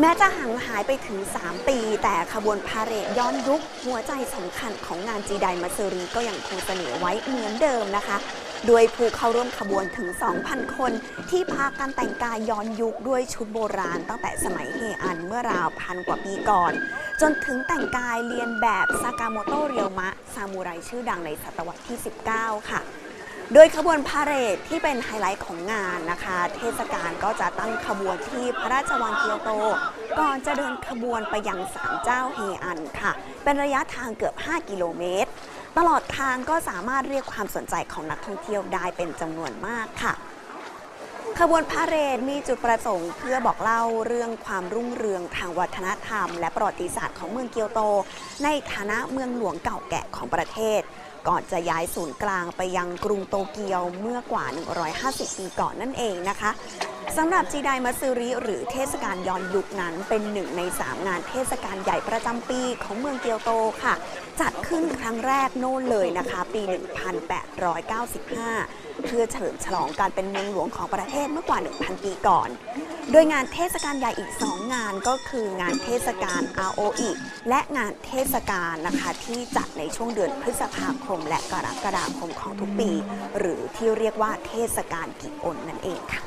แม้จะห่างหายไปถึง 3 ปี แต่ขบวนพาเหรดย้อนยุคหัวใจสำคัญของงานจีไดมาเซรีก็ยังคงเสนอไว้เหมือนเดิมนะคะโดยผู้เข้าร่วมขบวนถึง 2,000 คน ที่พากันแต่งกายย้อนยุคด้วยชุดโบราณ ตั้งแต่สมัยเฮอันเมื่อราวพันกว่าปีก่อน จนถึงแต่งกายเรียนแบบซากาโมโตะเรียวมะ ซามูไรชื่อดังในศตวรรษที่ 19 ค่ะ โดยขบวนพาเหรดที่เป็นไฮไลท์ของงานนะคะ เทศกาลก็จะตั้งขบวนที่พระราชวังเกียวโต ก่อนจะเดินขบวนไปยังศาลเจ้าเฮอันค่ะ เป็นระยะทางเกือบ 5 กิโลเมตร ตลอดทางก็สามารถเรียกความสนใจของนักท่องเที่ยวได้เป็นจำนวนมากค่ะขบวนพาเหรดมีจุดประสงค์เพื่อบอกเล่าเรื่องความรุ่งเรืองทางวัฒนธรรม และประวัติศาสตร์ของเมืองเกียวโต ในฐานะเมืองหลวงเก่าแก่ของประเทศ ก่อนจะย้ายศูนย์กลางไปยังกรุงโตเกียวเมื่อกว่า 150 ปีก่อนนั่นเองนะคะสำหรับจีไดมาซึริหรือเทศกาลย้อนยุคนั้นเป็นหนึ่งใน 3 งานเทศกาลใหญ่ประจำปีของเมืองเกียวโตค่ะ จัดขึ้นครั้งแรกโน่นเลยนะคะ ปี 1895 เพื่อเฉลิมฉลองการเป็นเมืองหลวงของประเทศเมื่อกว่า 1,000 ปีก่อน โดยงานเทศกาลใหญ่อีก 2 งานก็คืองานเทศกาล ROE และงานเทศกาลนะคะที่จัดในช่วงเดือนพฤษภาคม และกรกฎาคมของทุกปี หรือที่เรียกว่าเทศกาลกิโอนนั่นเองค่ะ